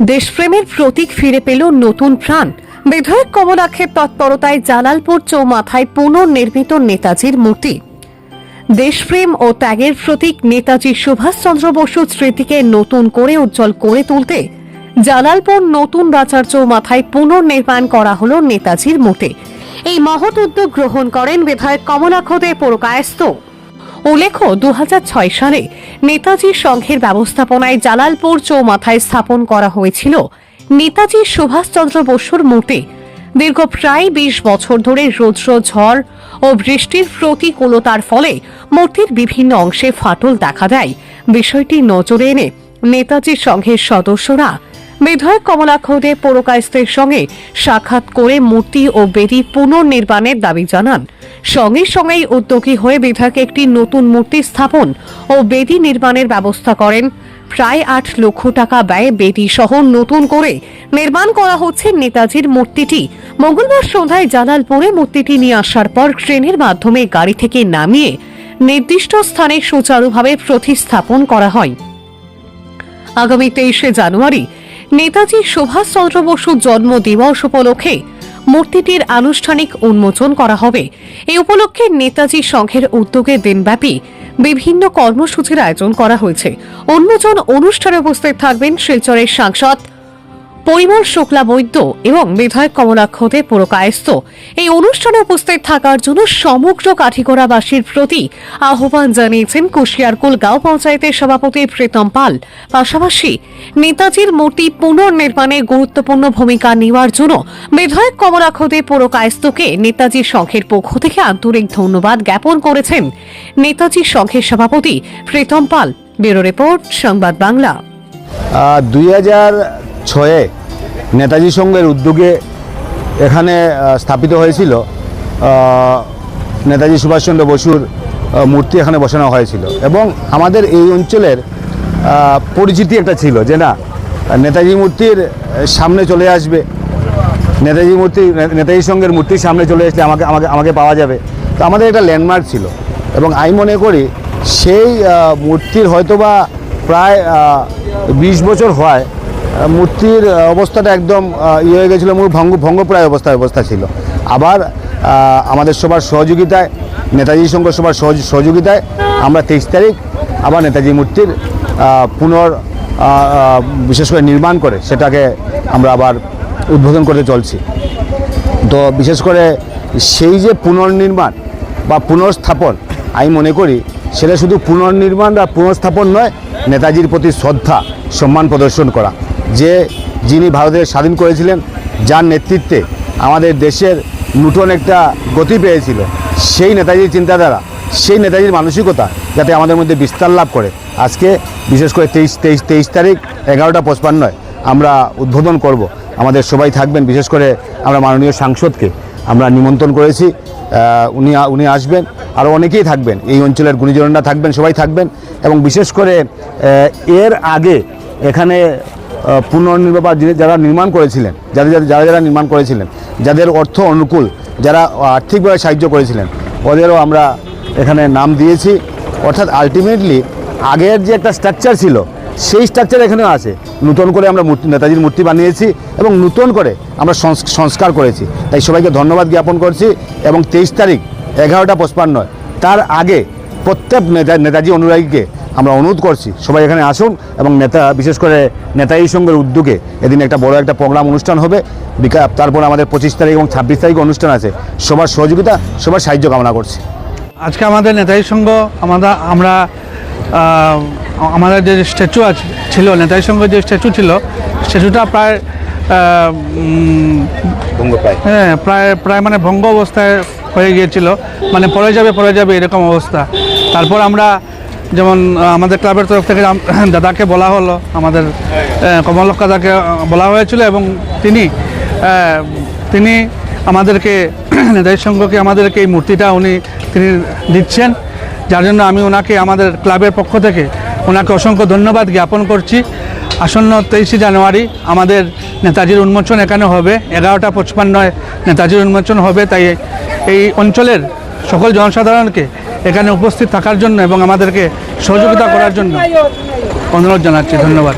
দেশপ্রেমের প্রতীক ফিরে পেল নতুন প্রাণ। বিধায়ক কমলাক্ষের তৎপরতায় জালালপুর চৌমাথায় পুনর্নির্মিত নেতাজির মূর্তি। দেশপ্রেম ও ত্যাগের প্রতীক নেতাজি সুভাষচন্দ্র বসুর স্মৃতিকে নতুন করে উজ্জ্বল করে তুলতে জালালপুর নতুন বাজার চৌমাথায় পুনর্নির্মাণ করা হল নেতাজির মূর্তি। এই মহৎ উদ্যোগ গ্রহণ করেন বিধায়ক কমলাক্ষ দে উল্লেখ্য দু সালে নেতাজি সংঘের ব্যবস্থাপনায় জালালপুর চৌমাথায় স্থাপন করা হয়েছিল। নেতাজি সুভাষচন্দ্র বসুর মূর্তি। দীর্ঘ প্রায় বিশ বছর ধরে রৌদ্র, ঝড় ও বৃষ্টির প্রতিকূলতার ফলে মূর্তির বিভিন্ন অংশে ফাটল দেখা দেয়। বিষয়টি নজরে এনে নেতাজি সংঘের সদস্যরা বিধায়ক কমলাক্ষ দে পৌরকায়স্থের সঙ্গে সাক্ষাৎ করে মূর্তি ও বেদি পুনর্নির্মাণের দাবি জানান। সঙ্গে সঙ্গেই উদ্যোগী হয়ে বিধায়ক একটি নতুন মূর্তি স্থাপন ও বেদি নির্মাণের ব্যবস্থা করেন। প্রায় আট লক্ষ টাকা ব্যয়ে বেদি সহ নতুন করে নির্মাণ করা হচ্ছে নেতাজির মূর্তিটি। মঙ্গলবার সন্ধ্যায় জালালপুরে মূর্তিটি নিয়ে আসার পর ট্রেনের মাধ্যমে গাড়ি থেকে নামিয়ে নির্দিষ্ট স্থানে সুচারুভাবে প্রতিস্থাপন করা হয়। আগামী তেইশে জানুয়ারি নেতাজি সুভাষচন্দ্র বসুর জন্ম দিবস উপলক্ষে মূর্তিটির আনুষ্ঠানিক উন্মোচন করা হবে। এ উপলক্ষে নেতাজি সংঘের উদ্যোগে দিনব্যাপী বিভিন্ন কর্মসূচির আয়োজন করা হয়েছে। উন্মোচন অনুষ্ঠানে উপস্থিত থাকবেন শিলচরের সাংসদ পরিমল শুক্লা বৈদ্য এবং বিধায়ক কমলাক্ষ দে পুরকায়স্ত এই অনুষ্ঠানে উপস্থিত থাকার জন্য সমগ্র কাঠিগড়াবাসীর প্রতি আহ্বান জানিয়েছেন কুশিয়ারকুল গাঁও পঞ্চায়েতের সভাপতি প্রীতম পাল। পাশাপাশি নেতাজির মূর্তি পুনর্নির্মাণে গুরুত্বপূর্ণ ভূমিকা নেওয়ার জন্য বিধায়ক কমলাক্ষ দে পুরকায়স্তকে নেতাজি সংঘের পক্ষ থেকে আন্তরিক ধন্যবাদ জ্ঞাপন করেছেন নেতাজি সংঘের সভাপতি প্রীতম পাল। ব্যুরো রিপোর্ট, সংবাদ বাংলা। দুই হাজার ছয়ে নেতাজি সংঘের উদ্যোগে এখানে স্থাপিত হয়েছিল নেতাজি সুভাষচন্দ্র বসুর মূর্তি এখানে বসানো হয়েছিল। এবং আমাদের এই অঞ্চলের পরিচিতি একটা ছিল যে না, নেতাজি মূর্তির সামনে চলে আসবে। নেতাজি মূর্তি নেতাজি সংঘের মূর্তির সামনে চলে আসলে আমাকে আমাকে আমাকে পাওয়া যাবে। তো আমাদের একটা ল্যান্ডমার্ক ছিল। এবং আমি মনে করি সেই মূর্তির হয়তোবা প্রায় বিশ বছর হয় মূর্তির অবস্থাটা একদম ইয়ে হয়ে গেছিল, মূল ভঙ্গ, ভঙ্গপ্রায় অবস্থা অবস্থা ছিল। আবার আমাদের সবার সহযোগিতায়, নেতাজি সংঘ সবার সহযোগিতায় আমরা তেইশ তারিখ আবার নেতাজি মূর্তির পুনর বিশেষ করে নির্মাণ করে সেটাকে আমরা আবার উদ্বোধন করতে চলছি। তো বিশেষ করে সেই যে পুনর্নির্মাণ বা পুনর্স্থাপন, আমি মনে করি সেটা শুধু পুনর্নির্মাণ বা পুনর্স্থাপন নয়, নেতাজির প্রতি শ্রদ্ধা, সম্মান প্রদর্শন করা। যে যিনি ভারতের স্বাধীন করেছিলেন, যার নেতৃত্বে আমাদের দেশের নূতন একটা গতি পেয়েছিল, সেই নেতাজির চিন্তাধারা, সেই নেতাজির মানসিকতা যাতে আমাদের মধ্যে বিস্তার লাভ করে। আজকে বিশেষ করে তেইশ তেইশ তেইশ তারিখ এগারোটা পঁচপান্নয় আমরা উদ্বোধন করব। আমাদের সবাই থাকবেন, বিশেষ করে আমরা মাননীয় সাংসদকে আমরা নিমন্ত্রণ করেছি। উনি উনি আসবেন আরও অনেকেই থাকবেন, এই অঞ্চলের গুণীজনরা থাকবেন, সবাই থাকবেন। এবং বিশেষ করে এর আগে এখানে পুনর্নির্মাণ যারা নির্মাণ করেছিলেন যাদের যারা- যারা নির্মাণ করেছিলেন, যাদের অর্থ অনুকূল, যারা আর্থিকভাবে সাহায্য করেছিলেন, ওদেরও আমরা এখানে নাম দিয়েছি। অর্থাৎ আলটিমেটলি আগের যে একটা স্ট্রাকচার ছিল, সেই স্ট্রাকচার এখানেও আছে। নতুন করে আমরা মূর্তি নেতাজির মূর্তি বানিয়েছি এবং নতুন করে আমরা সংস- সংস্কার করেছি। তাই সবাইকে ধন্যবাদ জ্ঞাপন করছি এবং তেইশ তারিখ এগারোটা পঁচপান্ন, তার আগে প্রত্যেক নেতা নেতাজি অনুরাগীকে আমরা অনুরোধ করছি সবাই এখানে আসুন এবং নেতা বিশেষ করে নেতাজি সঙ্গের উদ্যোগে এদিন একটা বড় একটা প্রোগ্রাম অনুষ্ঠান হবে। বিকা তারপর আমাদের পঁচিশ তারিখ এবং ছাব্বিশ তারিখ অনুষ্ঠান আছে। সবার সহযোগিতা সবার সাহায্য কামনা করছি। আজকে আমাদের নেতাজি সংঘ আমাদের আমরা আমাদের যে স্ট্যাচু আছে ছিল নেতাজি সংঘ যে স্ট্যাচু ছিল স্ট্যাচুটা প্রায়। হ্যাঁ প্রায় প্রায় মানে ভঙ্গ অবস্থায় হয়ে গিয়েছিল। মানে পড়ে যাবে পড়ে যাবে এরকম অবস্থা। তারপর আমরা যেমন আমাদের ক্লাবের তরফ থেকে দাদাকে বলা হলো আমাদের আহ, কমলক দাদাকে বলা হয়েছিল এবং তিনি তিনি আমাদেরকে নেতাজি সংঘকে আমাদেরকে এই মূর্তিটা উনি তিনি দিচ্ছেন। যার জন্য আমি ওনাকে আমাদের ক্লাবের পক্ষ থেকে ওনাকে অসংখ্য ধন্যবাদ জ্ঞাপন করছি। আসন্ন তেইশে জানুয়ারি আমাদের নেতাজির উন্মোচন এখানে হবে। এগারোটা পঁচপান্নয় নেতাজির উন্মোচন হবে। তাই এই অঞ্চলের সকল জনসাধারণকে এখানে উপস্থিত থাকার জন্য এবং আমাদেরকে সহযোগিতা করার জন্য অনুরোধ জানাচ্ছি। ধন্যবাদ।